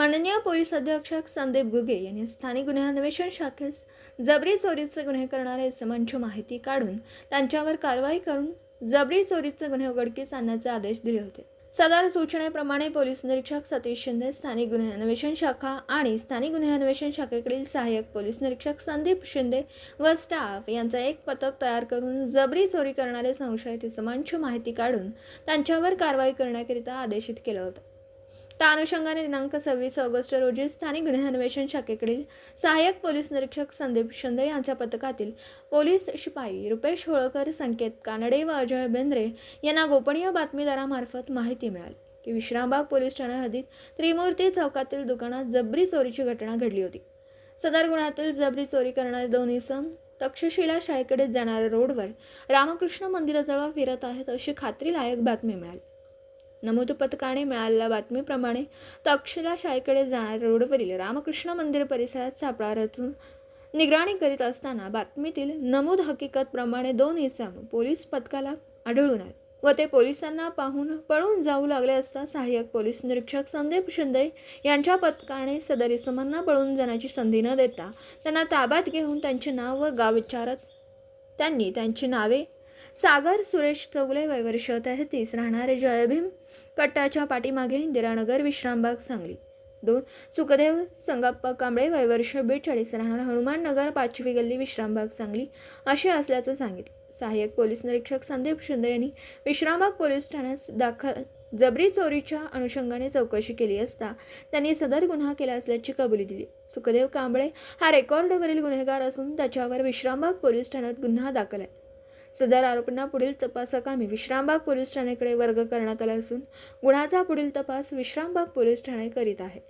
माननीय पोलीस अधीक्षक संदीप गुगे यांनी स्थानिक गुन्हे अन्वेषण शाखेस जबरी चोरीचे गुन्हे करणारे समंच माहिती काढून त्यांच्यावर कारवाई करून जबरी चोरीचे गुन्हे उघडकीस आणण्याचे आदेश दिले होते. सदर सूचनेप्रमाणे पोलीस निरीक्षक सतीश शिंदे स्थानिक गुन्हे अन्वेषण शाखा आणि स्थानिक गुन्हे अन्वेषण शाखेकडील सहाय्यक पोलीस निरीक्षक संदीप शिंदे व स्टाफ यांचा एक पथक तयार करून जबरी चोरी करणारे संशयित इसमांची माहिती काढून त्यांच्यावर कारवाई करण्याकरिता आदेशित केलं होतं. त्या अनुषंगाने दिनांक सव्वीस ऑगस्ट रोजी स्थानिक गुन्हे अन्वेषण शाखेकडील सहाय्यक पोलीस निरीक्षक संदीप शिंदे यांच्या पथकातील पोलीस शिपाई रुपेश होळकर संकेत कानडे व अजय बेंद्रे यांना गोपनीय बातमीदारामार्फत माहिती मिळाली. की विश्रामबाग पोलीस ठाण्या हद्दीत त्रिमूर्ती चौकातील दुकानात जबरी चोरीची घटना घडली होती. सदर गुन्ह्यातील जबरी चोरी करणारे दोन इसम तक्षशिला शाळेकडे जाणाऱ्या रोडवर रामकृष्ण मंदिराजवळ फिरत आहेत अशी खात्रीलायक बातमी मिळाली. नमूद पथकाने मिळालेल्या बातमीप्रमाणे तक्षशिला शाळेकडे जाणाऱ्या रोडवरील रामकृष्ण मंदिर परिसरात सापळा रचून निगराणी करीत असताना बातमीतील नमूद हकीकतप्रमाणे दोन इसम पोलीस पथकाला आढळून आले व ते पोलिसांना पाहून पळून जाऊ लागले असता सहाय्यक पोलीस निरीक्षक संदीप शिंदे यांच्या पथकाने सदर इसमांना पळून जाण्याची संधी न देता त्यांना ताब्यात घेऊन त्यांचे नाव व गाव विचारत त्यांनी त्यांची नावे सागर सुरेश चौगले वयवर्ष तेहतीस. राहणारे जयभीम कट्टाच्या पाठीमागे इंदिरानगर विश्रामबाग सांगली. दोन सुखदेव संगाप्पा कांबळे वयवर्ष बेचाळीस. राहणार हनुमान नगर पाचवी गल्ली विश्रामबाग सांगली. असे असल्याचं सांगितलं. सहाय्यक पोलीस निरीक्षक संदीप शिंदे यांनी विश्रामबाग पोलीस ठाण्यास दाखल जबरी चोरीच्या अनुषंगाने चौकशी केली असता त्यांनी सदर गुन्हा केला असल्याची कबुली दिली. सुखदेव कांबळे हा रेकॉर्डवरील गुन्हेगार असून त्याच्यावर विश्रामबाग पोलीस ठाण्यात गुन्हा दाखल आहे. सदर आरोपींना पुढील तपासाकामी विश्रामबाग पोलीस ठाण्याकडे वर्ग करण्यात आला असून गुन्ह्याचा पुढील तपास विश्रामबाग पोलीस ठाणे करीत आहे.